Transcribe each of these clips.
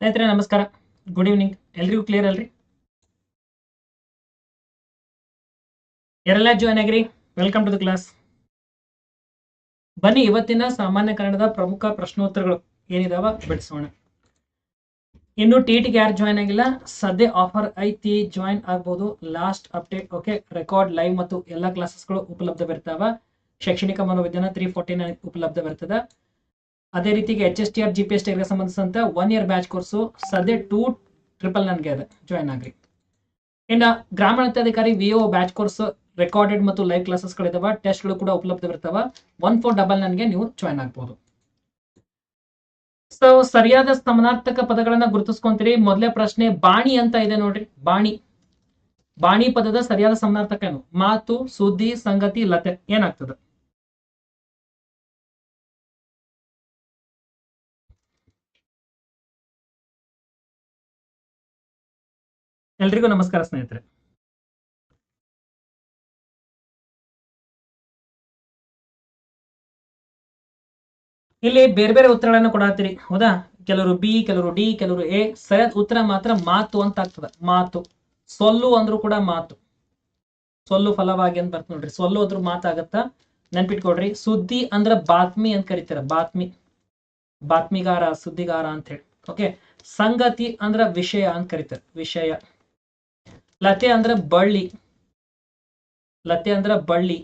ಸ್ನೇಹಿತರೆ, ನಮಸ್ಕಾರ. Good evening ಎಲ್ರಿಗೂ ಕ್ಲಿಯರ್ ಅಲ್ರಿ? ಯಾರೆಲ್ಲ ಜಾಯ್ನ್ ಆಗಿರಿ. ವೆಲ್ಕಮ್ ಟು ದ ಕ್ಲಾಸ್ ಬನ್ನಿ, ಇವತ್ತಿನ ಸಾಮಾನ್ಯ ಕನ್ನಡದ ಪ್ರಮುಖ ಪ್ರಶ್ನೋತ್ತರಗಳು. ಏನಿದಾವ? ಬಿಡಿಸೋಣ. ಇನ್ನು ಟಿ ಟಿಗೆ ಯಾರು ಜಾಯ್ನ್ ಆಗಿಲ್ಲ? ಸದ್ಯ ಆಫರ್ ಐತಿ ಜಾಯ್ನ್ ಆಗ್ಬೋದು. Last update okay record live ಮತ್ತು ಎಲ್ಲ ಕ್ಲಾಸಸ್ಗಳು ಉಪಲಬ್ಧವಿರ್ತಾವ ಶೈಕ್ಷಣಿಕ ಮನೋವಿಜ್ಞಾನ ತ್ರೀ ಫೋರ್ಟಿ ನೈನ್ ಉಪಲಬ್ಧವಿರ್ತದ ಅದೇ ರೀತಿಗೆ H S T R G P S T ಸಂಬಂಧಿಸಿದಂತೆ ಒನ್ ಇಯರ್ ಬ್ಯಾಚ್ ಕೋರ್ಸು ಸದ್ಯ ಟೂ ಟ್ರಿಪಲ್ ನನ್ಗೆ ಇದೆ ಜಾಯ್ನ್ ಆಗ್ರಿ. ಇನ್ನು ಗ್ರಾಮೀಣಾಧಿಕಾರಿ V O batch course recorded ಮತ್ತು ಲೈವ್ ಕ್ಲಾಸಸ್ಗಳಿದಾವ ಟೆಸ್ಟ್ಗಳು ಕೂಡ ಉಪಲಬ್ಧವಿರ್ತಾವ ಒನ್ ಫೋರ್ ಡಬಲ್ ನನ್ಗೆ ನೀವು ಜಾಯ್ನ್ ಆಗ್ಬೋದು. ಸೊ ಸರಿಯಾದ ಸಮನಾರ್ಥಕ ಪದಗಳನ್ನ ಗುರುತಿಸ್ಕೊಂತೀರಿ. ಮೊದಲೇ ಪ್ರಶ್ನೆ, ಬಾಣಿ ಅಂತ ಇದೆ ನೋಡ್ರಿ, ಬಾಣಿ. ಬಾಣಿ ಪದದ ಸರಿಯಾದ ಸಮನಾರ್ಥಕ ಏನು? ಮಾತು, ಸುದ್ದಿ, ಸಂಗತಿ, ಲತೆ, ಏನಾಗ್ತದೆ? ಎಲ್ರಿಗೂ ನಮಸ್ಕಾರ ಸ್ನೇಹಿತರೆ. ಇಲ್ಲಿ ಬೇರೆ ಬೇರೆ ಉತ್ತರಗಳನ್ನು ಕೊಡತ್ತೀರಿ ಹೌದಾ? ಕೆಲವರು ಬಿ, ಕೆಲವರು ಡಿ, ಕೆಲವರು ಎ. ಸರಿಯಾದ ಉತ್ತರ ಮಾತ್ರ ಮಾತು ಅಂತ ಆಗ್ತದ. ಮಾತು. ಸೊಲ್ಲು ಅಂದ್ರೂ ಕೂಡ ಮಾತು. ಸೊಲ್ಲು ಫಲವಾಗಿ ಅಂತ ಬರ್ತ ನೋಡ್ರಿ. ಸೊಲ್ಲು ಅಂದ್ರೂ ಮಾತಾಗತ್ತ? ನೆನ್ಪಿಟ್ಕೊಡ್ರಿ ಸುದ್ದಿ ಅಂದ್ರ ಬಾತ್ಮಿ ಅಂತ ಕರಿತಾರ. ಬಾತ್ಮಿ. ಬಾತ್ಮಿಗಾರ, ಸುದ್ದಿಗಾರ ಅಂತ ಹೇಳಿ. ಓಕೆ ಸಂಗತಿ ಅಂದ್ರ ವಿಷಯ ಅಂತ ಕರಿತಾರೆ. ವಿಷಯ. ಲತೆ ಅಂದ್ರೆ ಬಳ್ಳಿ. ಲತೆ ಅಂದ್ರೆ ಬಳ್ಳಿ.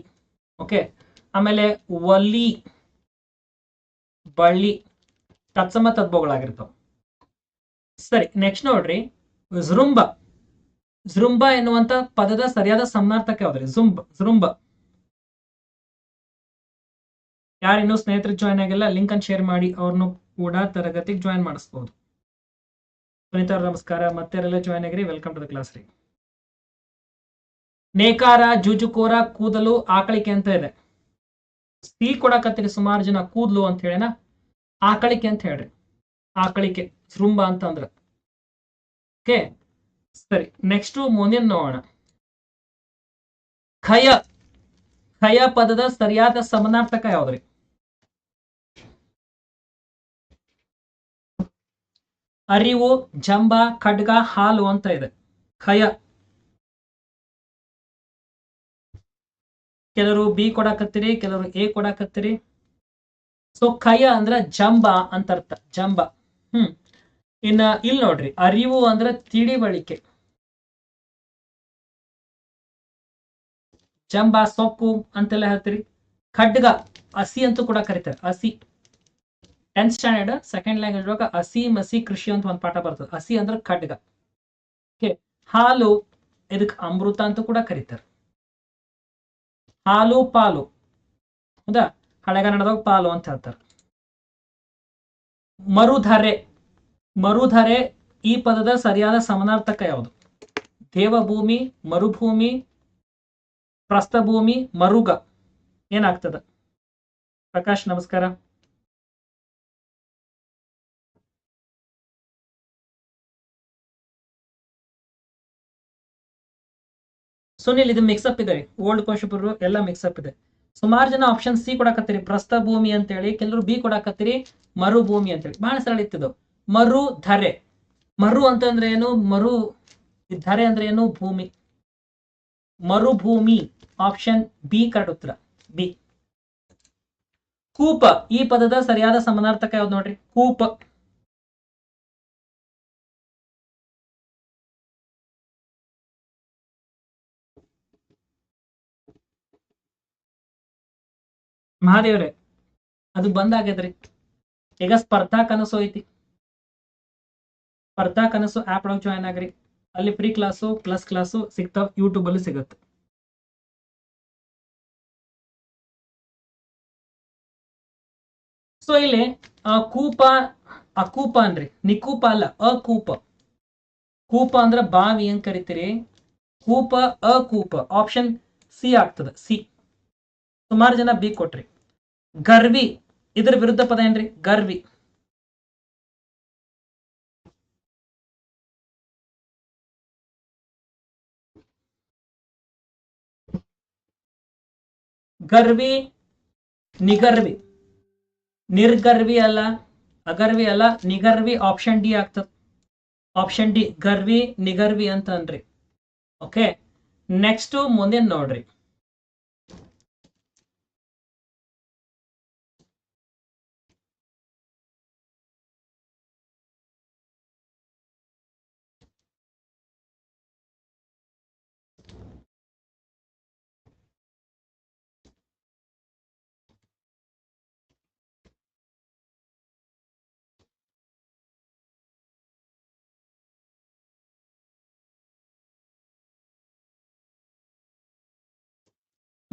ಓಕೆ ಆಮೇಲೆ ಒಲಿ. ಬಳ್ಳಿ. ತತ್ಸಮ ತದ್ಭವಗಳಾಗಿರ್ತಾವ ಸರಿ ನೆಕ್ಸ್ಟ್ ನೋಡ್ರಿ. ಜೃಂಬ ಜೃಂಬ ಎನ್ನುವಂತ ಪದದ ಸರಿಯಾದ ಸಮನಾರ್ಥಕ ಯಾವ್ದ್ರಿ? ಜುಂಬ್ ಜೃಂಬ ಯಾರಿನ್ನೂ ಸ್ನೇಹಿತರು ಜಾಯ್ನ್ ಆಗಿಲ್ಲ ಲಿಂಕ್ ಅನ್ನು ಶೇರ್ ಮಾಡಿ ಅವ್ರನ್ನು ಕೂಡ ತರಗತಿಗೆ ಜಾಯ್ನ್ ಮಾಡಿಸ್ಬೋದು. ಅವ್ರ, ನಮಸ್ಕಾರ. ಮತ್ತೆ ಜಾಯ್ನ್ ಆಗಿರಿ ವೆಲ್ಕಮ್ ಟು ದ ಕ್ಲಾಸ್ ರೀ ನೇಕಾರ, ಜೂಜುಕೋರ, ಕೂದಲು, ಆಕಳಿಕೆ ಅಂತ ಇದೆ ಸ್ತ್ರೀ ಕೊಡಕತ್ತಿಗೆ ಸುಮಾರು ಜನ ಕೂದಲು ಅಂತ ಹೇಳಿನ? ಆಕಳಿಕೆ ಅಂತ ಹೇಳ್ರಿ. ಆಕಳಿಕೆ ಶೃಂಭ ಅಂತ ಅಂದ್ರ ಓಕೆ ಸರಿ ನೆಕ್ಸ್ಟ್ ಮುಂದಿನ ನೋಡೋಣ. ಖಯ ಖಯ ಪದದ ಸರಿಯಾದ ಸಮನಾರ್ಥಕ ಯಾವ್ದ್ರಿ? ಅರಿವು, ಜಂಬ, ಖಡ್ಗ, ಹಾಲು ಅಂತ ಇದೆ. ಖಯ. ಕೆಲವರು ಬಿ ಕೊಡಾಕತ್ತೀರಿ, ಕೆಲವರು ಎ ಕೊಡಾಕತ್ತೀರಿ. ಸೊ ಕಯ ಅಂದ್ರ ಜಂಬ ಅಂತ ಅರ್ಥ, ಜಂಬ. ಹ್ಮ್. ಇನ್ನ ಇಲ್ಲಿ ನೋಡ್ರಿ, ಅರಿವು ಅಂದ್ರ ತಿಳಿವಳಿಕೆ. ಜಂಬ ಸೊಪ್ಪು ಅಂತೆಲ್ಲ ಹೇಳ್ತೀರಿ. ಖಡ್ಗ, ಹಸಿ ಅಂತೂ ಕೂಡ ಕರೀತಾರೆ, ಹಸಿ. ಟೆಂತ್ ಸ್ಟ್ಯಾಂಡರ್ಡ್ ಸೆಕೆಂಡ್ ಲ್ಯಾಂಗ್ವೇಜ್ ಒಳಗ ಹಸಿ, ಮಸಿ, ಕೃಷಿ ಅಂತ ಒಂದು ಪಾಠ ಬರ್ತದೆ. ಹಸಿ ಅಂದ್ರೆ ಖಡ್ಗ. ಹಾಲು ಇದಕ್ಕೆ ಅಮೃತ ಅಂತ ಕೂಡ ಕರೀತಾರೆ. ಹಾಲು ಪಾಲು. ಹೌದಾ? ಹಳೆಗನ್ನಡದಾಗ ಪಾಲು ಅಂತ ಹೇಳ್ತಾರೆ. ಮರುಧರೆ. ಮರುಧರೆ ಈ ಪದದ ಸರಿಯಾದ ಸಮನಾರ್ಥಕ ಯಾವುದು? ದೇವಭೂಮಿ, ಮರುಭೂಮಿ, ಪ್ರಸ್ಥಭೂಮಿ, ಮರುಗ. ಏನಾಗ್ತದ? ಪ್ರಕಾಶ್, ನಮಸ್ಕಾರ. ಸುನಿಲ್ ಇದು ಮಿಕ್ಸಪ್ ಇದೆ. ಓಲ್ಡ್ ಕ್ವಶನ್ ಎಲ್ಲ ಅಪ್ ಇದೆ. ಸುಮಾರು ಜನ ಆಪ್ಷನ್ ಸಿ ಕೊಡಕತ್ತೀರಿ. ಪ್ರಸ್ಥಭೂಮಿ ಅಂತೇಳಿ, ಕೆಲವರು ಬಿ ಕೊಡಕತ್ತೀರಿ ಮರುಭೂಮಿ ಅಂತೇಳಿ. ಬಹಳ ಸರಳ ಇತ್ತದು ಮರು ಧರೆ. ಮರು ಅಂತಂದ್ರೆ ಏನು? ಮರು ಧರೆ ಅಂದ್ರೆ ಏನು? ಭೂಮಿ. ಮರುಭೂಮಿ ಆಪ್ಷನ್ ಬಿ ಕರೆಕ್ಟ್ ಉತ್ತರ. ಬಿ ಕೂಪ. ಈ ಪದದ ಸರಿಯಾದ ಸಮಾನಾರ್ಥಕ ಯಾವ್ದು ನೋಡ್ರಿ? ಕೂಪ. ಮಹಾದೇವ್ರೆ, ಅದು ಬಂದ್ ಆಗ್ಯದ್ರಿ ಈಗ ಸ್ಪರ್ಧಾ ಕನಸು ಐತಿ. ಸ್ಪರ್ಧಾ ಕನಸು ಆಪ್ ಒಳಗೆ ಜಾಯ್ನ್ ಆಗ್ರಿ. ಅಲ್ಲಿ ಫ್ರೀ ಕ್ಲಾಸು ಪ್ಲಸ್ ಕ್ಲಾಸು ಸಿಗ್ತಾವ ಯೂಟ್ಯೂಬ್ ಅಲ್ಲಿ ಸಿಗುತ್ತೆ. ಸೊ ಇಲ್ಲಿ ಕೂಪ ಅಕೂಪ ಅಂದ್ರಿ ನಿಕೂಪ ಅಲ್ಲ, ಅಕೂಪ. ಕೂಪ ಅಂದ್ರ ಬಾವಿ ಏನ್ ಕರಿತೀರಿ? ಕೂಪ, ಅಕೂಪ. ಆಪ್ಷನ್ ಸಿ ಆಗ್ತದ ಸಿ ಸುಮಾರು ಜನ ಬಿ ಕೊಟ್ರಿ. ಗರ್ವಿ, ಇದ್ರ ವಿರುದ್ಧ ಪದ ಏನ್ರಿ? ಗರ್ವಿ. ಗರ್ವಿ, ನಿಗರ್ವಿ. ನಿರ್ಗರ್ವಿ ಅಲ್ಲ, ಅಗರ್ವಿ ಅಲ್ಲ, ನಿಗರ್ವಿ ಆಪ್ಷನ್ ಡಿ ಆಗ್ತದ. ಆಪ್ಷನ್ ಡಿ, ಗರ್ವಿ, ನಿಗರ್ವಿ ಅಂತ ಅನ್ರಿ ಓಕೆ ನೆಕ್ಸ್ಟ್ ಮುಂದಿನ ನೋಡ್ರಿ.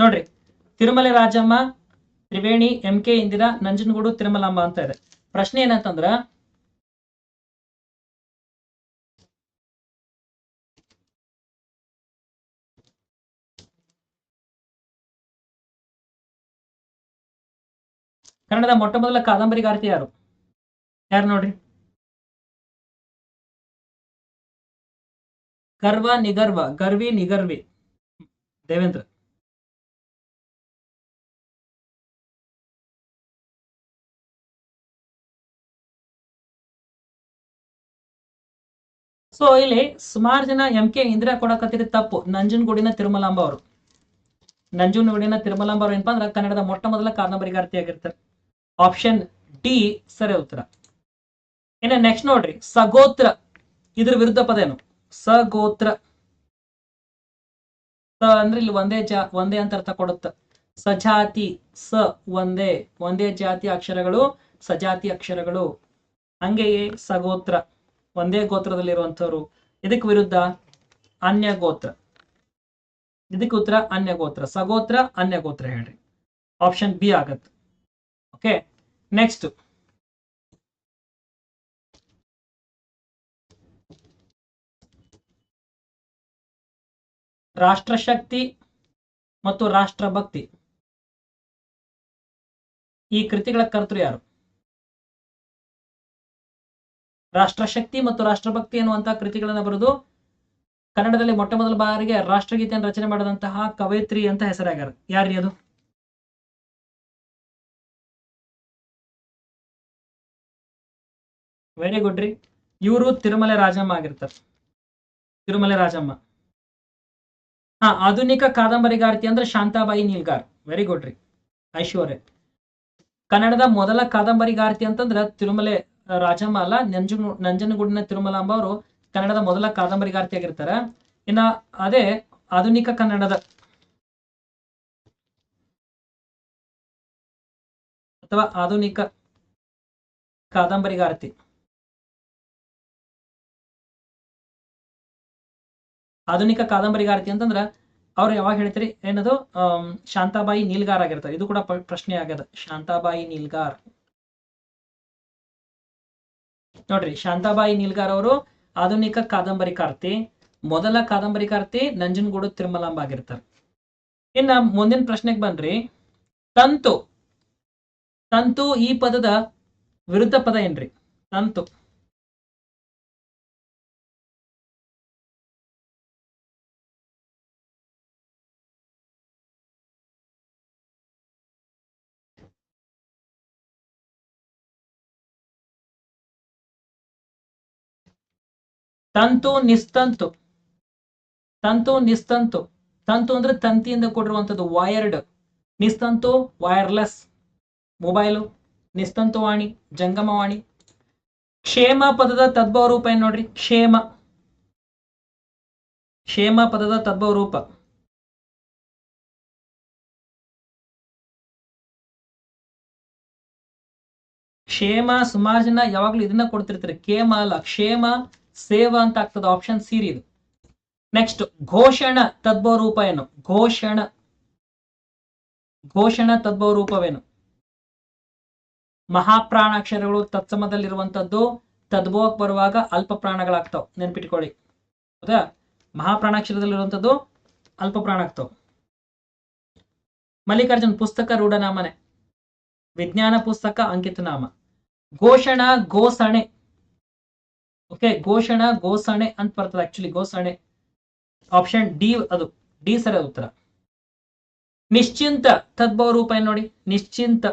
ನೋಡ್ರಿ, ತಿರುಮಲೆ ರಾಜಮ್ಮ, ತ್ರಿವೇಣಿ ಎಂ ಕೆ ಇಂದಿರಾ, ನಂಜನಗೂಡು ತಿರುಮಲಮ್ಮ ಅಂತ ಇದೆ. ಪ್ರಶ್ನೆ ಏನಂತಂದ್ರ, ಕನ್ನಡದ ಮೊಟ್ಟ ಮೊದಲ ಕಾದಂಬರಿಗಾರ್ತಿ ಯಾರು? ಯಾರು ನೋಡ್ರಿ? ಗರ್ವ ನಿಗರ್ವ, ಗರ್ವಿ ನಿಗರ್ವಿ. ದೇವೇಂದ್ರ. ಸೊ ಇಲ್ಲಿ ಸುಮಾರು ಜನ ಎಂ ಕೆ ಇಂದಿರಾ ಕೊಡಕತ್ತಿರಿ ತಪ್ಪು. ನಂಜನಗೂಡಿನ ತಿರುಮಲಾಂಬ ಅವರು. ನಂಜನಗೂಡಿನ ತಿರುಮಲಾಂಬ ಅವರು ಏನಪ್ಪಾ ಅಂದ್ರೆ ಕನ್ನಡದ ಮೊಟ್ಟ ಮೊದಲ ಕಾದಂಬರಿಗಾರ್ತಿ ಆಗಿರ್ತಾರೆ. ಆಪ್ಷನ್ ಡಿ ಸರಿ ಉತ್ತರ. ಇನ್ನ ನೆಕ್ಸ್ಟ್ ನೋಡ್ರಿ. ಸಗೋತ್ರ. ಇದ್ರ ವಿರುದ್ಧ ಪದ ಏನು? ಸಗೋತ್ರ. ಅಂದ್ರೆ ಇಲ್ಲಿ ಒಂದೇ ಜಾ, ಒಂದೇ ಅಂತ ಅರ್ಥ ಕೊಡುತ್ತ. ಸಜಾತಿ, ಸ, ಒಂದೇ. ಒಂದೇ ಜಾತಿ ಅಕ್ಷರಗಳು, ಸಜಾತಿ ಅಕ್ಷರಗಳು. ಹಂಗೆಯೇ ಸಗೋತ್ರ. ಒಂದೇ ಗೋತ್ರದಲ್ಲಿರುವಂಥವ್ರು. ಇದಕ್ಕೆ ವಿರುದ್ಧ ಅನ್ಯ ಗೋತ್ರ. ಇದಕ್ಕೆ ಉತ್ತರ ಅನ್ಯ ಗೋತ್ರ. ಸಗೋತ್ರ, ಅನ್ಯ ಗೋತ್ರ ಹೇಳ್ರಿ. ಆಪ್ಷನ್ ಬಿ ಆಗತ್ತೆ. ಓಕೆ ನೆಕ್ಸ್ಟ್ ರಾಷ್ಟ್ರಶಕ್ತಿ ಮತ್ತು ರಾಷ್ಟ್ರಭಕ್ತಿ ಈ ಕೃತಿಗಳ ಕರ್ತೃ ಯಾರು? ರಾಷ್ಟ್ರಶಕ್ತಿ ಮತ್ತು ರಾಷ್ಟ್ರಭಕ್ತಿ ಎನ್ನುವಂತಹ ಕೃತಿಗಳನ್ನ ಬರೆದು ಕನ್ನಡದಲ್ಲಿ ಮೊಟ್ಟ ಮೊದಲ ಬಾರಿಗೆ ರಾಷ್ಟ್ರಗೀತೆಯನ್ನು ರಚನೆ ಮಾಡಿದಂತಹ ಕವಯಿತ್ರಿ ಅಂತ ಹೆಸರಾಗ್ಯಾರ. ಯಾರ್ರಿ ಅದು? ವೆರಿ ಗುಡ್ ರೀ. ಇವರು ತಿರುಮಲೆ ರಾಜಮ್ಮ ಆಗಿರ್ತಾರೆ. ತಿರುಮಲೆ ರಾಜಮ್ಮ. ಹಾ, ಆಧುನಿಕ ಕಾದಂಬರಿಗಾರ್ತಿ ಅಂದ್ರೆ ಶಾಂತಾಬಾಯಿ ನೀಲ್ಗಾರ್. ವೆರಿ ಗುಡ್ ರೀ. ಐಶ್ವರ್ಯ. ಕನ್ನಡದ ಮೊದಲ ಕಾದಂಬರಿಗಾರ್ತಿ ಅಂತಂದ್ರೆ ತಿರುಮಲೆ ಅಲ್ಲ ನಂಜನ ನಂಜನಗೂಡಿನ ತಿರುಮಲಾಂಬ ಅವರು ಕನ್ನಡದ ಮೊದಲ ಕಾದಂಬರಿಗಾರ್ತಿ ಆಗಿರ್ತಾರೆ ಇನ್ನ ಅದೇ ಆಧುನಿಕ ಕನ್ನಡದ ಅಥವಾ ಆಧುನಿಕ ಕಾದಂಬರಿಗಾರ್ತಿ. ಆಧುನಿಕ ಕಾದಂಬರಿಗಾರ್ತಿ ಅಂತಂದ್ರ ಅವ್ರು ಯಾವಾಗ ಹೇಳ್ತೀರಿ? ಏನದು? ಶಾಂತಾಬಾಯಿ ನೀಲ್ಗಾರ್ ಆಗಿರ್ತಾರೆ. ಇದು ಕೂಡ ಪ್ರಶ್ನೆ ಆಗ್ಯದ ಶಾಂತಾಬಾಯಿ ನೀಲ್ಗಾರ್. ನೋಡ್ರಿ, ಶಾಂತಾಬಾಯಿ ನಿಲ್ಗಾರ್ ಅವರು ಆಧುನಿಕ ಕಾದಂಬರಿಕಾರ್ತಿ ಮೊದಲ ಕಾದಂಬರಿಕಾರ್ತಿ ನಂಜನಗೂಡು ತಿರುಮಲಾಂಬ ಆಗಿರ್ತಾರೆ. ಇನ್ನ ಮುಂದಿನ ಪ್ರಶ್ನೆಗೆ ಬನ್ರಿ. ತಂತು ತಂತು ಈ ಪದದ ವಿರುದ್ಧ ಪದ ಏನ್ರಿ? ತಂತು. ತಂತು ನಿಸ್ತಂತು. ತಂತು ನಿಸ್ತಂತು. ತಂತು ಅಂದ್ರೆ ತಂತಿಯಿಂದ ಕೊಟ್ಟಿರುವಂತದ್ದು ವೈರ್ಡ್ ನಿಸ್ತಂತು ವೈರ್ಲೆಸ್ ಮೊಬೈಲು ನಿಸ್ತಂತುವಾಣಿ ಜಂಗಮವಾಣಿ ಕ್ಷೇಮ ಪದದ ತದ್ಭವ ರೂಪ ಏನ್ ನೋಡ್ರಿ? ಕ್ಷೇಮ. ಕ್ಷೇಮ ಪದದ ತದ್ಭವ ರೂಪ ಕ್ಷೇಮ ಸುಮಾರು ಜನ ಯಾವಾಗ್ಲೂ ಇದನ್ನ ಕೊಡ್ತಿರ್ತಾರೆ. ಕೇಮ ಅಲ್ಲ. ಕ್ಷೇಮ ಸೇವ ಅಂತ ಆಗ್ತದೆ ಆಪ್ಷನ್ ಸಿರಿ ಇದು. ನೆಕ್ಸ್ಟ್ ಘೋಷಣ ತದ್ಭವ ರೂಪ ಏನು ಘೋಷಣ. ಘೋಷಣ ತದ್ಭವ ರೂಪವೇನು ಮಹಾಪ್ರಾಣಾಕ್ಷರಗಳು ತತ್ಸಮದಲ್ಲಿರುವಂತದ್ದು ತದ್ಭವಕ್ಕೆ ಬರುವಾಗ ಅಲ್ಪ ಪ್ರಾಣಗಳಾಗ್ತಾವ. ನೆನ್ಪಿಟ್ಕೊಳ್ಳಿ. ಹೌದಾ? ಮಹಾಪ್ರಾಣಾಕ್ಷರದಲ್ಲಿರುವಂತದ್ದು ಅಲ್ಪ ಪ್ರಾಣ ಆಗ್ತಾವ ಮಲ್ಲಿಕಾರ್ಜುನ್, ಪುಸ್ತಕ ರೂಢನಾಮನೆ. ವಿಜ್ಞಾನ ಪುಸ್ತಕ ಅಂಕಿತನಾಮ. ಘೋಷಣ ಗೋಸಣೆ ಓಕೆ, ಘೋಷಣಾ ಗೋಸಣೆ ಅಂತ ಬರ್ತದೆ ಆಕ್ಚುಲಿ ಗೋಸಣೆ ಆಪ್ಷನ್ ಡಿ ಅದು ಡಿ ಸರ ಉತ್ತರ. ನಿಶ್ಚಿಂತ, ತದ್ಭವ ರೂಪ ಏನ್ ನೋಡಿ? ನಿಶ್ಚಿಂತ.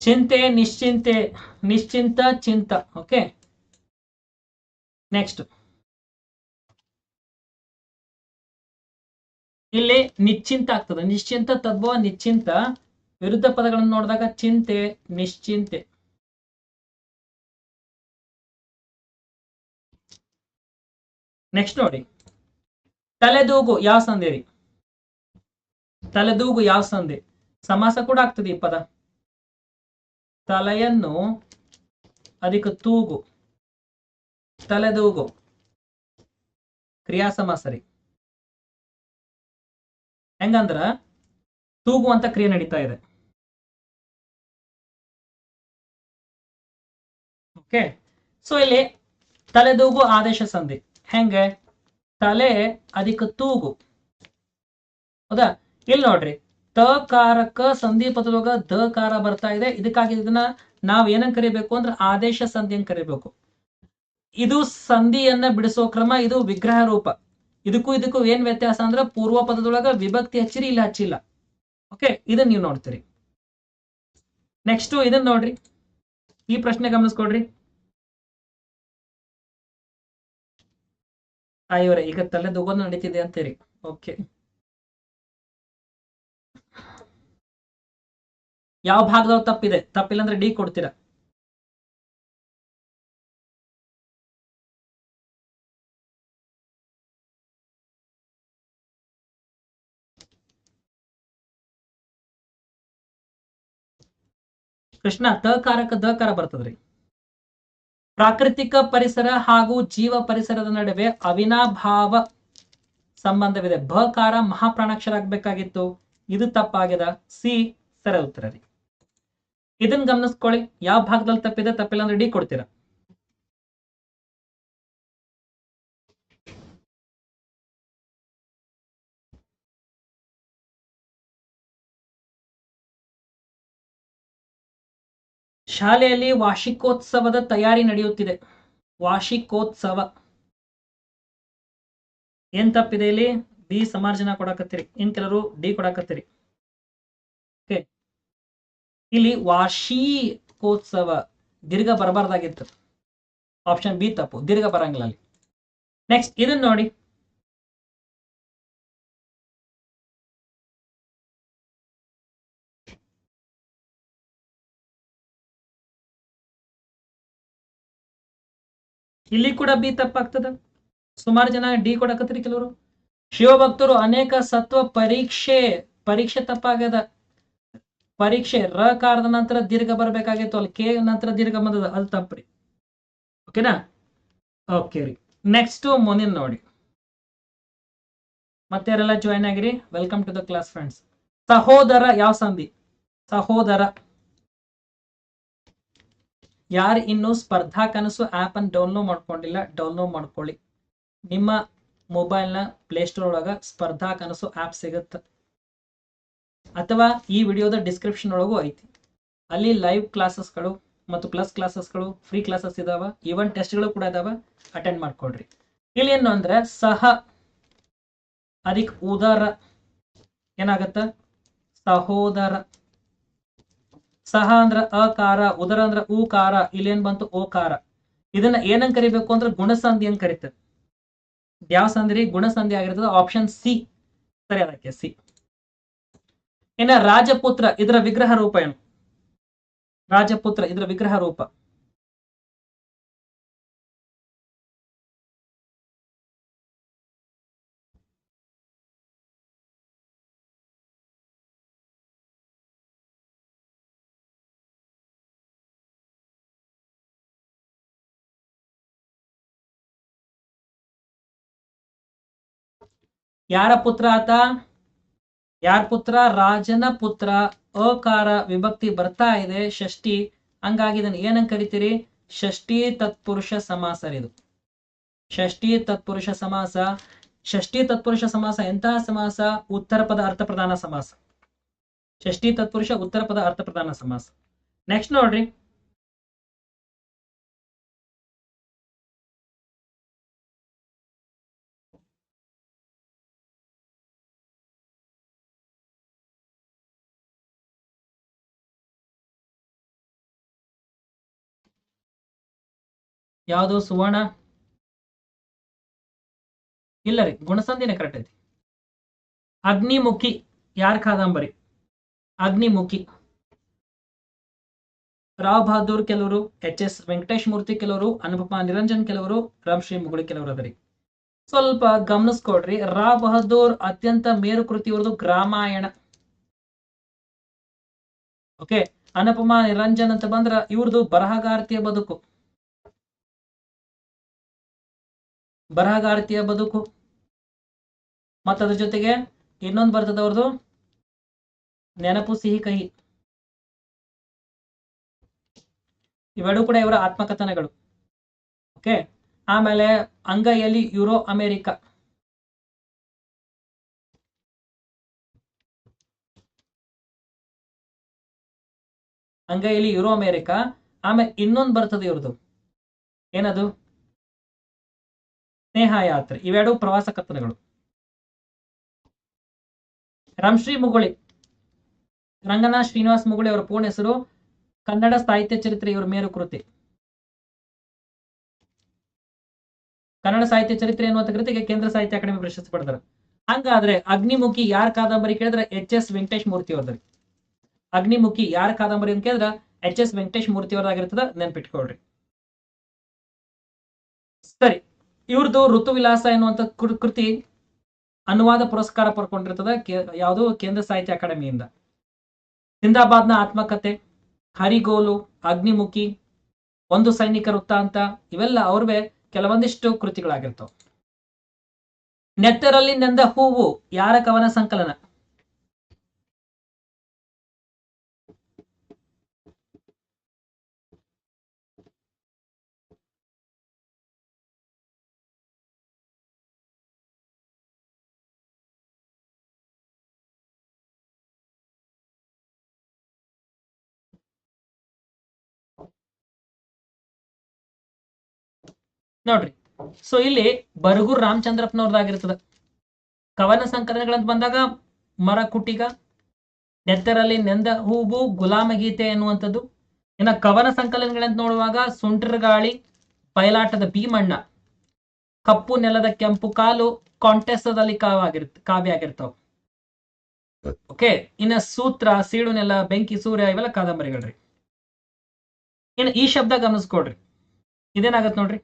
ಚಿಂತೆ, ನಿಶ್ಚಿಂತೆ, ನಿಶ್ಚಿಂತ, ಚಿಂತ ಓಕೆ ನೆಕ್ಸ್ಟ್ ಇಲ್ಲಿ ನಿಶ್ಚಿಂತ ಆಗ್ತದೆ. ನಿಶ್ಚಿಂತ ತದ್ಭವ, ನಿಶ್ಚಿಂತ ವಿರುದ್ಧ ಪದಗಳನ್ನು ನೋಡಿದಾಗ ಚಿಂತೆ, ನಿಶ್ಚಿಂತೆ. ನೆಕ್ಸ್ಟ್ ನೋಡಿ. ತಲೆದೂಗು ಯಾವ ಸಂಧಿ ತಲೆದೂಗು ಯಾವ ಸಂಧಿ? ಸಮಾಸ ಕೂಡ ಆಗ್ತದೆ ಈ ಪದ. ತಲೆಯನ್ನು ಅದಕ್ಕೆ ತೂಗು. ತಲೆದೂಗು. ಕ್ರಿಯಾ ಸಮಾಸ ರೀ. ಹೆಂಗಂದ್ರ ತೂಗುವಂತ ಕ್ರಿಯೆ ನಡೀತಾ ಇದೆ. ಓಕೆ ಸೊ ಇಲ್ಲಿ ತಲೆದೂಗು ಆದೇಶ ಸಂಧಿ. ಹೆಂಗೆ? ತಲೆ ಅದಕ್ಕೆ ತೂಗು. ಹೌದಾ? ಇಲ್ಲಿ ನೋಡ್ರಿ, ತ ಕಾರಕ್ಕ ಸಂಧಿ ಪದದೊಳಗ ಕಾರ ಬರ್ತಾ ಇದೆ. ಇದಕ್ಕಾಗಿ ಇದನ್ನ ನಾವ್ ಏನಂಗ್ ಕರಿಬೇಕು ಅಂದ್ರೆ ಆದೇಶ ಸಂಧಿ ಅಂತ ಕರಿಬೇಕು. ಇದು ಸಂಧಿಯನ್ನ ಬಿಡಿಸೋ ಕ್ರಮ, ಇದು ವಿಗ್ರಹ ರೂಪ. ಇದಕ್ಕೂ ಇದಕ್ಕೂ ಏನ್ ವ್ಯತ್ಯಾಸ ಅಂದ್ರೆ ಪೂರ್ವ ಪದದೊಳಗ ವಿಭಕ್ತಿ ಹಚ್ಚಿರಿ, ಇಲ್ಲ ಹಚ್ಚಿಲ್ಲ. ಓಕೆ ಇದನ್ನ ನೀವು ನೋಡ್ತೀರಿ. ನೆಕ್ಸ್ಟ್ ಇದನ್ನ ನೋಡ್ರಿ. ಈ ಪ್ರಶ್ನೆ ಗಮನಿಸ್ಕೊಡ್ರಿ. ಇವರೇ, ಈಗ ತಲೆ ದುಗೊಂದು ನಡೀತಿದೆ ಅಂತೀರಿ. ಓಕೆ ಯಾವ ಭಾಗದವ್ರು ತಪ್ಪಿದೆ? ತಪ್ಪಿಲ್ಲ ಅಂದ್ರೆ ಡಿ ಕೊಡ್ತೀರಾ? ಕೃಷ್ಣ ತಕಾರಕ ದಕಾರ ಬರ್ತದ್ರಿ. ಪ್ರಾಕೃತಿಕ ಪರಿಸರ ಹಾಗೂ ಜೀವ ಪರಿಸರದ ನಡುವೆ ಅವಿನಾಭಾವ ಸಂಬಂಧವಿದೆ. ಬಕಾರ ಮಹಾಪ್ರಾಣಾಕ್ಷರ ಆಗ್ಬೇಕಾಗಿತ್ತು ಇದು ತಪ್ಪಾಗಿದೆ ಸಿ ಸರ ಉತ್ತರ ರೀ. ಇದನ್ನ ಗಮನಿಸ್ಕೊಳ್ಳಿ. ಯಾವ ಭಾಗದಲ್ಲಿ ತಪ್ಪಿದೆ, ತಪ್ಪಿಲ್ಲ ಅಂದ್ರೆ ಡಿ ಕೊಡ್ತೀರಾ? ಶಾಲೆಯಲ್ಲಿ ವಾರ್ಷಿಕೋತ್ಸವದ ತಯಾರಿ ನಡೆಯುತ್ತಿದೆ. ವಾರ್ಷಿಕೋತ್ಸವ. ಏನ್ ತಪ್ಪಿದೆ ಇಲ್ಲಿ? ಬಿ ಸಮಾರ್ಜನ ಕೊಡಕತ್ತಿರಿ. ಇನ್ ಕೆಲವರು ಡಿ ಕೊಡಕತ್ತಿರಿ. ಓಕೆ. ಇಲ್ಲಿ ವಾರ್ಷಿಕೋತ್ಸವ ದೀರ್ಘ ಬರಬಾರ್ದಾಗಿತ್ತು. ಆಪ್ಷನ್ ಬಿ ತಪ್ಪು. ದೀರ್ಘ ಬರಂಗಿಲ್ಲ ಅಲ್ಲಿ. ನೆಕ್ಸ್ಟ್ ಇದನ್ನ ನೋಡಿ. ಇಲ್ಲಿ ಕೂಡ ಬಿ ತಪ್ಪಾಗ್ತದ? ಸುಮಾರು ಜನ ಡಿ ಕೊಡಕತ್ರಿ ಕೆಲವರು. ಶಿವಭಕ್ತರು ಅನೇಕ ಸತ್ವ ಪರೀಕ್ಷೆ ಪರೀಕ್ಷೆ ತಪ್ಪಾಗ್ಯದ. ಪರೀಕ್ಷೆ ರ ಕಾರದ ನಂತರ ದೀರ್ಘ ಬರ್ಬೇಕಾಗಿತ್ತು, ಅಲ್ಲಿ ಕೆ ನಂತರ ದೀರ್ಘ ಬಂದದ, ಅಲ್ಲಿ ತಪ್ಪ್ರಿ. ಓಕೆನಾ ಓಕೆ ರೀ. ನೆಕ್ಸ್ಟ್ ಮುಂದಿನ ನೋಡಿ. ಮತ್ತೆ ಜಾಯ್ನ್ ಆಗಿರಿ. Welcome to the class friends ಸಹೋದರ, ಯಾವ ಸಂಧಿ? ಸಹೋದರ. ಯಾರು ಇನ್ನು ಸ್ಪರ್ಧಾ ಕನಸು ಆ್ಯಪ್ ಅನ್ನು ಡೌನ್ಲೋಡ್ ಮಾಡ್ಕೊಂಡಿಲ್ಲ ಡೌನ್ಲೋಡ್ ಮಾಡ್ಕೊಳ್ಳಿ. ನಿಮ್ಮ ಮೊಬೈಲ್ನ ಪ್ಲೇಸ್ಟೋರ್ ಒಳಗ ಸ್ಪರ್ಧಾ ಕನಸು ಆ್ಯಪ್ ಸಿಗುತ್ತೆ. ಅಥವಾ ಈ ವಿಡಿಯೋದ ಡಿಸ್ಕ್ರಿಪ್ಷನ್ ಒಳಗೂ ಐತಿ. ಅಲ್ಲಿ ಲೈವ್ ಕ್ಲಾಸಸ್ಗಳು ಮತ್ತು ಪ್ಲಸ್ ಕ್ಲಾಸಸ್ಗಳು ಫ್ರೀ ಕ್ಲಾಸಸ್ ಇದಾವೆ ಈವನ್ ಟೆಸ್ಟ್ಗಳು ಕೂಡ ಇದಾವೆ ಅಟೆಂಡ್ ಮಾಡ್ಕೊಳ್ರಿ. ಇಲ್ಲಿ ಏನು ಅಂದರೆ ಸಹ ಅದಕ್ಕೆ ಉದಾರ ಏನಾಗತ್ತ? ಸಹೋದರ. ಸಹ ಅಂದ್ರ ಅಕಾರ ಉದರ ಅಂದ್ರ ಉಕಾರ, ಇಲ್ಲೇನ್ ಬಂತು ಓಕಾರ. ಇದನ್ನ ಏನಂಗ್ ಕರಿಬೇಕು ಅಂದ್ರೆ ಗುಣಸಂಧಿ ಅಂತ ಕರಿತದೆ ಯಾವ ಸಂಧಿ ಗುಣಸಂಧಿ ಆಗಿರ್ತದೆ ಆಪ್ಷನ್ ಸಿ ಸರಿ, ಅದಕ್ಕೆ ಸಿ ಇನ್ನ ರಾಜಪುತ್ರ, ಇದರ ವಿಗ್ರಹ ರೂಪ ಏನು? ರಾಜಪುತ್ರ, ಇದರ ವಿಗ್ರಹ ರೂಪ. ಯಾರ ಪುತ್ರ ಆತ? ಯಾರ ಪುತ್ರ? ರಾಜನ ಪುತ್ರ. ಅಕಾರ ವಿಭಕ್ತಿ ಬರ್ತಾ ಇದೆ. ಷಷ್ಠಿ. ಹಂಗಾಗಿ ಇದನ್ನ ಏನಂಗ್ ಕರಿತೀರಿ? ಷಷ್ಠಿ ತತ್ಪುರುಷ ಸಮಾಸ ಇದು. ಷಷ್ಠಿ ತತ್ಪುರುಷ ಸಮಾಸ. ಷಷ್ಠಿ ತತ್ಪುರುಷ ಸಮಾಸ ಎಂತಹ ಸಮಾಸ? ಉತ್ತರ ಪದ ಅರ್ಥ ಪ್ರಧಾನ ಸಮಾಸ. ಷಷ್ಠಿ ತತ್ಪುರುಷ ಉತ್ತರ ಪದ ಅರ್ಥ ಪ್ರಧಾನ ಸಮಾಸ. ನೆಕ್ಸ್ಟ್ ನೋಡ್ರಿ. ಯಾವುದು ಸುವರ್ಣ? ಇಲ್ಲ ರೀ, ಗುಣಸಂಧಿನೇ ಕರೆಕ್ಟ್ ಐತಿ. ಅಗ್ನಿಮುಖಿ, ಯಾರ ಕಾದಂಬರಿ? ಅಗ್ನಿಮುಖಿ. ರಾವ್ ಬಹದ್ದೂರ್ ಕೆಲವರು, ಎಚ್ ಎಸ್ ವೆಂಕಟೇಶ್ ಮೂರ್ತಿ ಕೆಲವರು, ಅನುಪಮ ನಿರಂಜನ್ ಕೆಲವರು ರಾಮ್ಶ್ರೀ ಮುಗುಳಿ ಕೆಲವರು ಅದರಿ. ಸ್ವಲ್ಪ ಗಮನಿಸ್ಕೊಡ್ರಿ ರಾವ್ ಬಹದ್ದೂರ್ ಅತ್ಯಂತ ಮೇರು ಕೃತಿ ರಾಮಾಯಣ. ಗ್ರಾಮಾಯಣ ಓಕೆ ಅನುಪಮ ನಿರಂಜನ್ ಅಂತ ಬಂದ್ರ ಇವ್ರದ್ದು ಬರಹಗಾರ್ತಿಯ ಬದುಕು. ಬರಹಗಾರ್ತಿಯ ಬದುಕು. ಮತ್ತದ್ರ ಜೊತೆಗೆ ಇನ್ನೊಂದು ಬರ್ತದ ಅವ್ರದ್ದು ನೆನಪು, ಸಿಹಿ, ಕಹಿ. ಇವೆರಡೂ ಕೂಡ ಇವರ ಆತ್ಮಕಥನಗಳು. ಓಕೆ? ಆಮೇಲೆ ಅಂಗೈಯಲ್ಲಿ ಯುರೋ ಅಮೆರಿಕ. ಅಂಗೈಯಲ್ಲಿ ಯುರೋ ಅಮೆರಿಕ. ಆಮೇಲೆ ಇನ್ನೊಂದು ಬರ್ತದೆ ಇವ್ರದ್ದು ಏನದು? ಸ್ನೇಹ ಯಾತ್ರೆ ಇವೆರಡು ಪ್ರವಾಸ ಕಥನಗಳು ರಾಮಶ್ರೀ ಮುಗುಳಿ, ರಂಗನಾಥ್ ಶ್ರೀನಿವಾಸ್ ಮುಗುಳಿ ಅವರ ಪೂರ್ಣ ಹೆಸರು, ಕನ್ನಡ ಸಾಹಿತ್ಯ ಚರಿತ್ರೆ ಇವರ ಮೇರು ಕೃತಿ. ಕನ್ನಡ ಸಾಹಿತ್ಯ ಚರಿತ್ರೆ ಎನ್ನುವಂತ ಕೃತಿಗೆ ಕೇಂದ್ರ ಸಾಹಿತ್ಯ ಅಕಾಡೆಮಿ ಪ್ರಶಸ್ತಿ ಪಡೆದರು. ಹಂಗಾದ್ರೆ ಅಗ್ನಿಮುಖಿ ಯಾರ ಕಾದಂಬರಿ ಕೇಳಿದ್ರೆ ಎಚ್ ಎಸ್ ವೆಂಕಟೇಶ್ ಮೂರ್ತಿ ಅವ್ರದ್ರಿ ಅಗ್ನಿಮುಖಿ ಯಾರ ಕಾದಂಬರಿ ಅಂತ ಕೇಳಿದ್ರೆ ಎಚ್ ಎಸ್ ವೆಂಕಟೇಶ್ ಮೂರ್ತಿ ಅವರಾಗಿರ್ತದ ನೆನ್ಪಿಟ್ಕೊಳ್ರಿ. ಸರಿ ಇವ್ರದ್ದು ಋತುವಿಲಾಸ ಎನ್ನುವಂತ ಕೃತಿ ಅನುವಾದ ಪುರಸ್ಕಾರ ಪಡ್ಕೊಂಡಿರ್ತದ ಯಾವುದು ಕೇಂದ್ರ ಸಾಹಿತ್ಯ ಅಕಾಡೆಮಿಯಿಂದ. ಸಿಂದಾಬಾದ್ನ ಆತ್ಮಕಥೆ, ಹರಿಗೋಲು, ಅಗ್ನಿಮುಖಿ, ಒಂದು ಸೈನಿಕ ವೃತ್ತಾಂತ ಇವೆಲ್ಲ ಅವ್ರವೇ ಕೆಲವೊಂದಿಷ್ಟು ಕೃತಿಗಳಾಗಿರ್ತಾವ. ನೆತ್ತರಲ್ಲಿ ನೆಂದ ಹೂವು ಯಾರ ಕವನ ಸಂಕಲನ? ನೋಡ್ರಿ. ಸೊ ಇಲ್ಲಿ ಬರಗೂರ್ ರಾಮಚಂದ್ರಪ್ಪನವ್ರದ್ದಾಗಿರ್ತದ. ಕವನ ಸಂಕಲನಗಳಂತ ಬಂದಾಗ ಮರ ಕುಟಿಗ ನೆತ್ತರಲ್ಲಿ ನೆಂದ ಹೂವು, ಗುಲಾಮ ಗೀತೆ ಎನ್ನುವಂಥದ್ದು. ಇನ್ನ ಕವನ ಸಂಕಲನಗಳಂತ ನೋಡುವಾಗ ಸುಂಟ್ರ ಗಾಳಿ ಬಯಲಾಟದ ಭೀಮಣ್ಣ, ಕಪ್ಪು ನೆಲದ ಕೆಂಪು ಕಾಲು ಕಾಂಟೆಸ್ಟದಲ್ಲಿ ಕಾವಾಗಿರ್ತ ಕಾವ್ಯ ಆಗಿರ್ತಾವ ಓಕೆ ಇನ್ನ ಸೂತ್ರ ಸೀಳು ನೆಲ ಬೆಂಕಿ, ಸೂರ್ಯ ಇವೆಲ್ಲ ಕಾದಂಬರಿಗಳ್ರಿ. ಇನ್ನು ಈ ಶಬ್ದ ಗಮನಿಸ್ಕೊಡ್ರಿ. ಇದೇನಾಗತ್ ನೋಡ್ರಿ?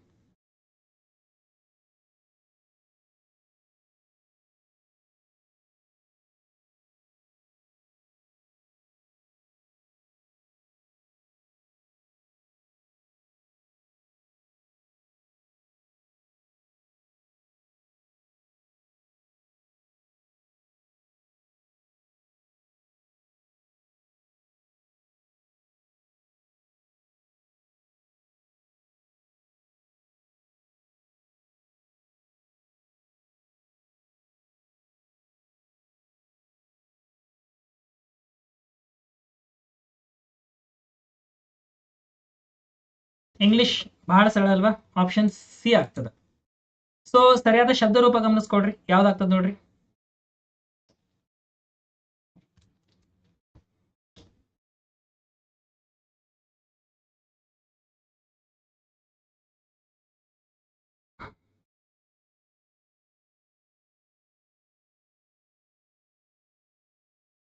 ಇಂಗ್ಲಿಷ್ ಬಹಳ ಸರಳ ಅಲ್ವಾ? ಆಪ್ಷನ್ ಸಿ ಆಗ್ತದ. ಸೊ ಸರಿಯಾದ ಶಬ್ದ ರೂಪ ಗಮನಿಸ್ಕೊಡ್ರಿ ಯಾವ್ದಾಗ್ತದ ನೋಡ್ರಿ?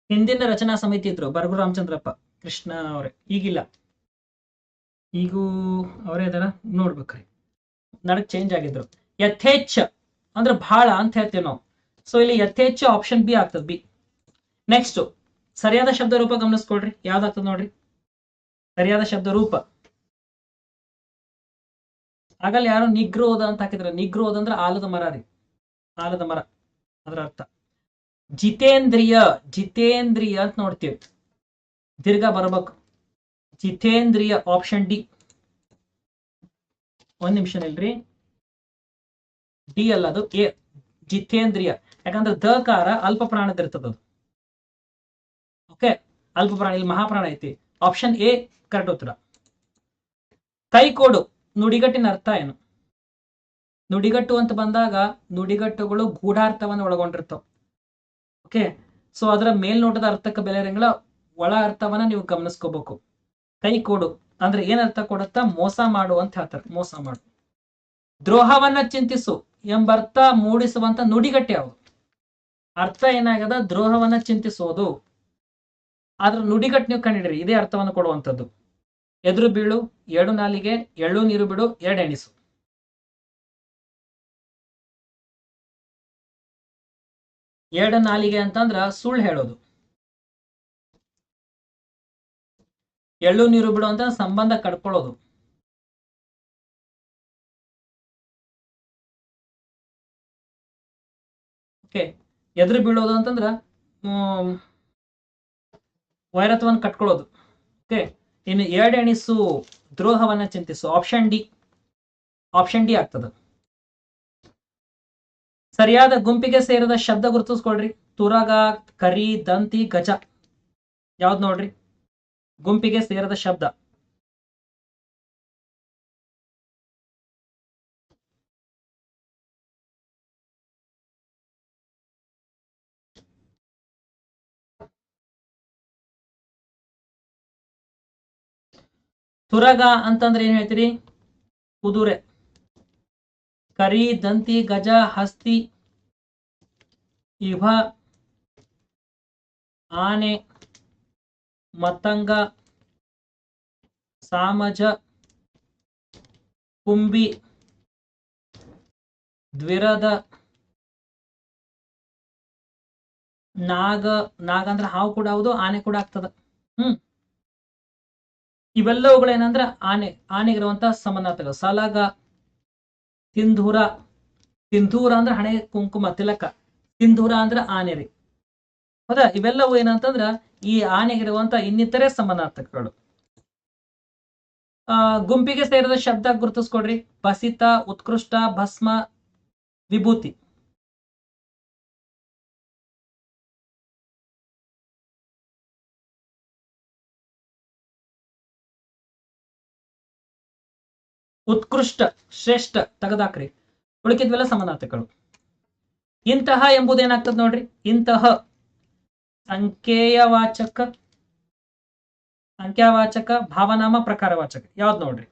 ಹಿಂದಿನ ರಚನಾ ಸಮಿತಿ ಇದ್ರು. ಬರಗು ರಾಮಚಂದ್ರಪ್ಪ ಕೃಷ್ಣ ಅವರೇ. ಈಗಿಲ್ಲ. ಈಗೂ ಅವರೇ ಇದಾರ ನೋಡ್ಬೇಕ್ರಿ. ನಡಕ್ ಚೇಂಜ್ ಆಗಿದ್ರು. ಯಥೇಚ್ಛ ಅಂದ್ರೆ ಬಹಳ ಅಂತ ಹೇಳ್ತೇವೆ ನಾವು. ಸೊ ಇಲ್ಲಿ ಯಥೇಚ್ಛ ಆಪ್ಷನ್ ಬಿ ಆಗ್ತದ ಬಿ ನೆಕ್ಸ್ಟ್ ಸರಿಯಾದ ಶಬ್ದ ರೂಪ ಗಮನಿಸ್ಕೊಳ್ರಿ. ಯಾವ್ದಾಗ್ತದ ನೋಡ್ರಿ? ಸರಿಯಾದ ಶಬ್ದ ರೂಪ. ಆಗಲ್ಲ ಯಾರು ನಿಗ್ರೋಧ ಅಂತ ಹಾಕಿದ್ರ. ನಿಗ್ರೋದ ಅಂದ್ರೆ ಆಲದ ಮರ ರೀ. ಆಲದ ಮರ. ಅದರ ಅರ್ಥ. ಜಿತೇಂದ್ರಿಯ ಜಿತೇಂದ್ರಿಯ ಅಂತ ನೋಡ್ತೀವಿ. ದೀರ್ಘ ಬರ್ಬೇಕು. ಜಿತೇಂದ್ರಿಯ ಆಪ್ಷನ್ ಡಿ ಒಂದ್ ನಿಮಿಷ ನಿಲ್ರಿ. ಡಿ ಅಲ್ಲ ಅದು ಎ ಜಿತೇಂದ್ರಿಯ. ಯಾಕಂದ್ರೆ ಕಾರ ಅಲ್ಪ ಪ್ರಾಣದ ಇರ್ತದ ಅದು. ಓಕೆ ಅಲ್ಪ ಪ್ರಾಣ, ಇಲ್ಲಿ ಮಹಾಪ್ರಾಣ ಐತಿ. ಆಪ್ಷನ್ ಎ ಕರೆಕ್ಟ್ ಉತ್ತರ. ಕೈಕೋಡು, ನುಡಿಗಟ್ಟಿನ ಅರ್ಥ ಏನು? ನುಡಿಗಟ್ಟು ಅಂತ ಬಂದಾಗ ನುಡಿಗಟ್ಟುಗಳು ಗೂಢಾರ್ಥವನ್ನು ಒಳಗೊಂಡಿರ್ತಾವ. ಓಕೆ ಸೊ ಅದರ ಮೇಲ್ನೋಟದ ಅರ್ಥಕ್ಕೆ ಬೆಲೆ ಇರಂಗಿಲ್ಲ. ಒಳ ಅರ್ಥವನ್ನ ನೀವು ಗಮನಿಸ್ಕೋಬೇಕು. ಕೈ ಕೊಡು. ಅಂದ್ರೆ ಏನರ್ಥ ಕೊಡುತ್ತಾ? ಮೋಸ ಮಾಡು ಅಂತ ಹೇಳ್ತಾರೆ. ಮೋಸ ಮಾಡು. ದ್ರೋಹವನ್ನ ಚಿಂತಿಸು ಎಂಬರ್ಥ ಮೂಡಿಸುವಂತ ನುಡಿಗಟ್ಟೆ ಯಾವುದು ಅರ್ಥ ಏನಾಗದ ದ್ರೋಹವನ್ನ ಚಿಂತಿಸೋದು. ಆದ್ರ ನುಡಿಗಟ್ಟು ನೀವು ಕಂಡಿಡ್ರಿ ಇದೇ ಅರ್ಥವನ್ನು ಕೊಡುವಂಥದ್ದು. ಎದುರು ಬೀಳು ಎರಡು ನಾಲಿಗೆ, ಎಳ್ಳು ನೀರು ಬಿಡು ಎರಡೆಣಿಸು ಎರಡು ನಾಲಿಗೆ ಅಂತಂದ್ರ ಸುಳ್ಳು ಹೇಳೋದು. ಎಳ್ಳು ನೀರು ಬಿಡು ಅಂತ ಸಂಬಂಧ ಕಡ್ಕೊಳ್ಳೋದು. ಓಕೆ, ಎದುರು ಬೀಳೋದು ಅಂತಂದ್ರ ವೈರತ್ವವನ್ನು ಕಟ್ಕೊಳ್ಳೋದು. ಓಕೆ, ಇನ್ನು ಎರಡು ಎಣಿಸು ದ್ರೋಹವನ್ನ ಚಿಂತಿಸು. ಆಪ್ಷನ್ ಡಿ ಆಪ್ಷನ್ ಡಿ ಆಗ್ತದ. ಸರಿಯಾದ ಗುಂಪಿಗೆ ಸೇರಿದ ಶಬ್ದ ಗುರುತಿಸ್ಕೊಳ್ರಿ. ತುರಗ, ಕರಿ, ದಂತಿ, ಗಜ. ಯಾವ್ದು ನೋಡ್ರಿ? ಗುಂಪಿಗೆ ಸೇರದ ಶಬ್ದ. ತುರಗ ಅಂತಂದ್ರೆ ಏನ್ ಹೇಳ್ತೀರಿ? ಕುದುರೆ. ಕರಿ ದಂತಿ ಗಜ ಹಸ್ತಿ ಇಭ ಆನೆ. ಮತ್ತಂಗ, ಸಾಮಜ, ಕುಂಬಿ, ದ್ವಿರದ, ನಾಗ ನಾಗ ಅಂದ್ರೆ ಹಾವು ಕೂಡ ಹೌದು, ಆನೆ ಕೂಡ ಆಗ್ತದ. ಹ್ಮ್. ಇವೆಲ್ಲವುಗಳು ಏನಂದ್ರ ಆನೆ ಆನೆಗಿರುವಂತಹ ಸಮನಾರ್ಥಗಳು ಸಲಗ, ತಿಂಧೂರ ತಿಂಧೂರ ಅಂದ್ರೆ ಹಣೆ, ಕುಂಕುಮ, ತಿಲಕ. ತಿಂಧೂರ ಅಂದ್ರೆ ಆನೆ ರೀ ಹೌದಾ ಇವೆಲ್ಲವೂ ಏನಂತಂದ್ರ ಈ ಆನೆಗಿರುವಂತ ಇನ್ನಿತರೆ ಸಮಾನಾರ್ಥಕಗಳು. ಆ, ಗುಂಪಿಗೆ ಸೇರಿದ ಶಬ್ದ ಗುರುತಿಸ್ಕೊಡ್ರಿ. ಬಸಿತ ಉತ್ಕೃಷ್ಟ, ಭಸ್ಮ, ವಿಭೂತಿ. ಉತ್ಕೃಷ್ಟ, ಶ್ರೇಷ್ಠ, ತೆಗೆದಾಕ್ರಿ. ಉಳಿಕಿದ್ವೆಲ್ಲ ಸಮಾನಾರ್ಥಕಗಳು. ಇಂತಹ ಎಂಬುದೇನಾಗ್ತದ ನೋಡ್ರಿ? ಇಂತಹ ಸಂಖ್ಯೇಯವಾಚಕ, ಸಂಖ್ಯಾವಾಚಕ, ಭಾವನಾಮ ಪ್ರಕಾರವಾಚಕ. ಯಾವ್ದು ನೋಡ್ರಿ?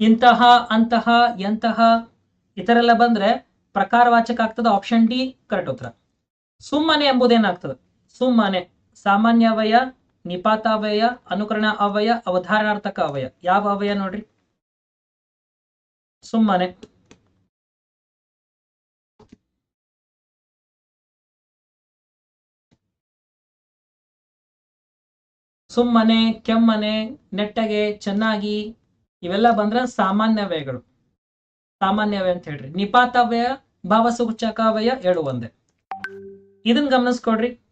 ಇಂತಹ, ಅಂತಹ, ಎಂತಹ, ಇತರೆಲ್ಲ ಬಂದ್ರೆ ಪ್ರಕಾರವಾಚಕ ಆಗ್ತದ ಆಪ್ಷನ್ ಡಿ ಕರೆಕ್ಟ್ ಉತ್ತರ. ಸುಮ್ಮನೆ ಎಂಬುದೇನಾಗ್ತದೆ? ಸುಮ್ಮನೆ. ಸಾಮಾನ್ಯ ಅವಯ ನಿಪಾತಾವಯ, ಅನುಕರಣ ಅವಯ, ಅವಧಾರಣಾರ್ಥಕ ಅವಯ. ಯಾವ ಅವಯ ನೋಡ್ರಿ? ಸುಮ್ಮನೆ. ಸುಮ್ಮನೆ, ಕೆಮ್ಮನೆ, ನೆಟ್ಟಗೆ, ಚೆನ್ನಾಗಿ, ಇವೆಲ್ಲ ಬಂದ್ರೆ ಸಾಮಾನ್ಯ ವ್ಯಯಗಳು ಸಾಮಾನ್ಯ ವ್ಯಯ ಅಂತ ಹೇಳ್ರಿ. ನಿಪಾತವ್ಯಯ ಭಾವಸೂಚಕ ಅವಯ ಹೇಳುವಂದೆ ಇದನ್ನ ಗಮನಿಸ್ಕೊಡ್ರಿ.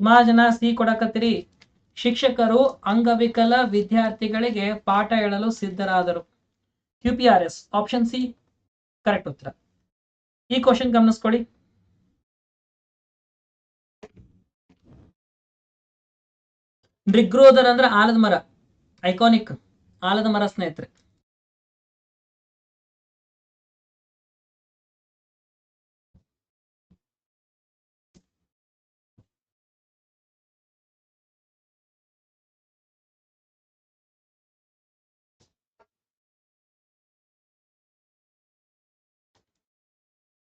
ಸಮಾಜನ ಸಿ ಕೊಡಕತ್ತಿರಿ. ಶಿಕ್ಷಕರು, ಅಂಗವಿಕಲ ವಿದ್ಯಾರ್ಥಿಗಳಿಗೆ ಪಾಠ ಹೇಳಲು ಸಿದ್ಧರಾದರು. Q P R S option C correct ಉತ್ತರ. ಈ ಕ್ವಶನ್ ಗಮನಿಸ್ಕೊಳ್ಳಿ. ರಿಗ್ರೋದರ್ ಅಂದ್ರೆ ಆಲದ ಮರ ಐಕಾನಿಕ್ ಆಲದ ಮರ ಸ್ನೇಹಿತರೆ.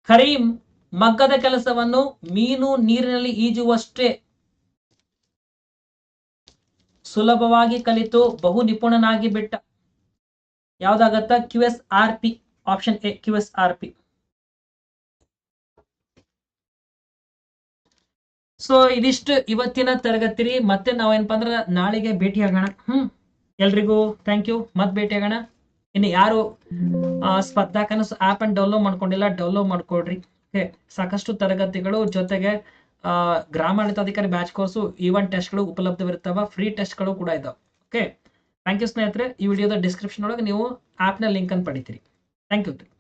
ಕರೀಂ ಮಗ್ಗದ ಕೆಲಸವನ್ನು ಮೀನು ನೀರಿನಲ್ಲಿ ಈಜುವಷ್ಟೇ ಸುಲಭವಾಗಿ ಕಲಿತು ಬಹು ನಿಪುಣನಾಗಿ ಬಿಟ್ಟ. ಯಾವ್ದಾಗತ್ತ? Q S R P option A, Q S R P. So ಇದಿಷ್ಟು ಇವತ್ತಿನ ತರಗತಿ ಮತ್ತೆ ನಾವೇನಪ್ಪ ಅಂದ್ರೆ ನಾಳೆಗೆ ಭೇಟಿ ಆಗೋಣ ಹ್ಮ್. ಎಲ್ರಿಗೂ ಥ್ಯಾಂಕ್ ಯು ಮತ್ತೆ ಭೇಟಿ ಆಗೋಣ ಇನ್ನು ಯಾರು ಸ್ಪರ್ಧಾ ಕನಸು ಆಪ್ ಅನ್ನು ಡೌನ್ಲೋಡ್ ಮಾಡ್ಕೊಂಡಿಲ್ಲ ಡೌನ್ಲೋಡ್ ಮಾಡ್ಕೊಡ್ರಿ. ಓಕೆ ಸಾಕಷ್ಟು ತರಗತಿಗಳು ಜೊತೆಗೆ ಗ್ರಾಮಾಡಳಿತಾಧಿಕಾರಿ ಬ್ಯಾಚ್ ಕೋರ್ಸು ಈವನ್ ಟೆಸ್ಟ್ಗಳು ಉಪಲಬ್ಧವಿರ್ತಾವ ಫ್ರೀ ಟೆಸ್ಟ್ಗಳು ಕೂಡ ಇದಾವೆ. ಓಕೆ ಥ್ಯಾಂಕ್ ಯು ಸ್ನೇಹಿತರೆ. ಈ ವಿಡಿಯೋದ ಡಿಸ್ಕ್ರಿಪ್ಷನ್ ಒಳಗೆ ನೀವು ಆ್ಯಪ್ನ ಲಿಂಕನ್ನು ಪಡಿತೀರಿ. Thank you